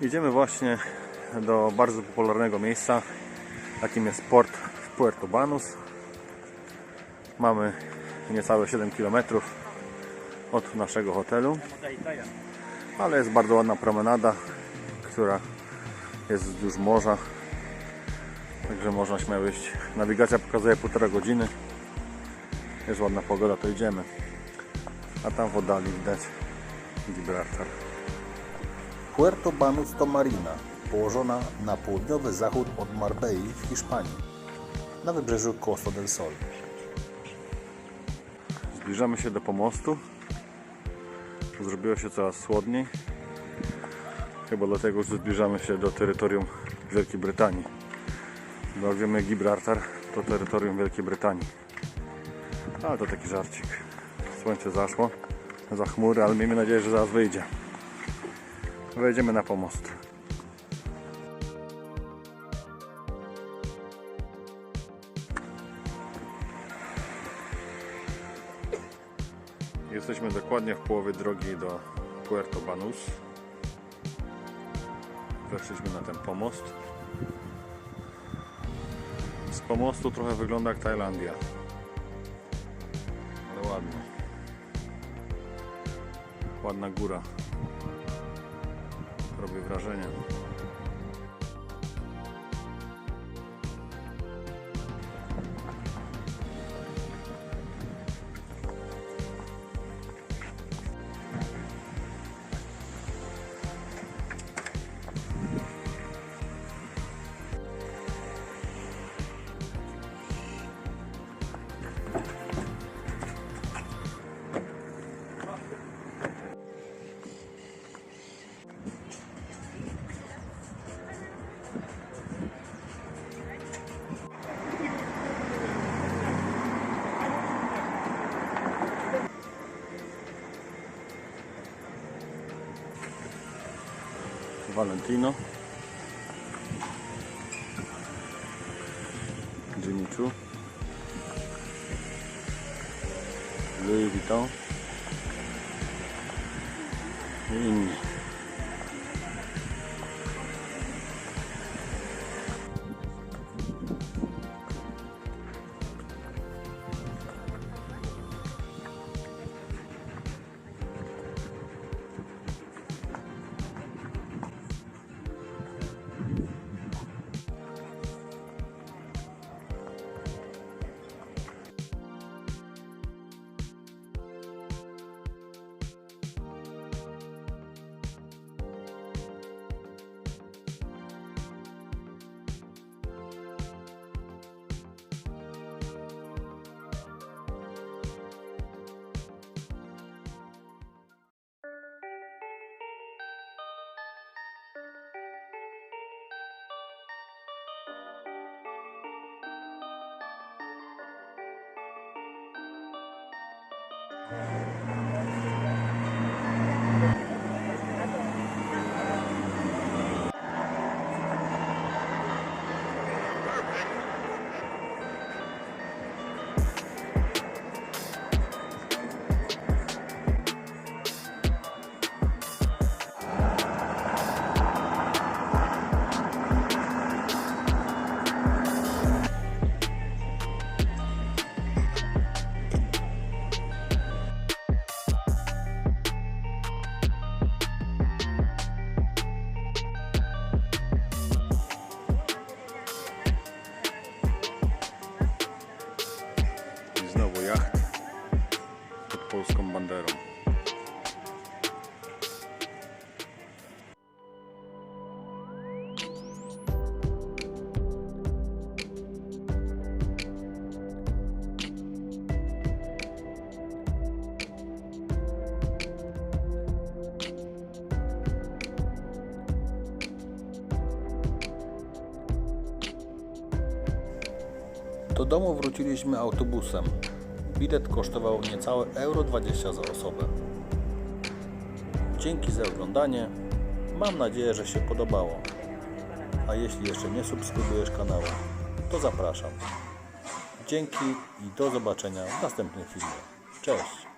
Jedziemy właśnie do bardzo popularnego miejsca, jakim jest port w Puerto Banus. Mamy niecałe 7 km od naszego hotelu, ale jest bardzo ładna promenada, która jest wzdłuż morza. Także można śmiało iść. Nawigacja pokazuje półtora godziny. Jest ładna pogoda, to idziemy. A tam w oddali widać Gibraltar. Puerto Banús to marina, położona na południowy zachód od Marbei w Hiszpanii, na wybrzeżu Costa del Sol. Zbliżamy się do pomostu. Zrobiło się coraz chłodniej. Chyba dlatego, że zbliżamy się do terytorium Wielkiej Brytanii. Bo jak wiemy, Gibraltar to terytorium Wielkiej Brytanii. Ale to taki żarcik. Słońce zaszło za chmury, ale miejmy nadzieję, że zaraz wyjdzie. Wejdziemy na pomost. Jesteśmy dokładnie w połowie drogi do Puerto Banús. Weszliśmy na ten pomost. Z pomostu trochę wygląda jak Tajlandia. Ale ładnie. Ładna góra. кровоизражения. Valentino. Jimmy Choo. Louis Vuitton. Inni. I polską banderą. Do domu wróciliśmy autobusem. Bilet kosztował niecałe euro 20 za osobę. Dzięki za oglądanie. Mam nadzieję, że się podobało. A jeśli jeszcze nie subskrybujesz kanału, to zapraszam. Dzięki i do zobaczenia w następnym filmie. Cześć!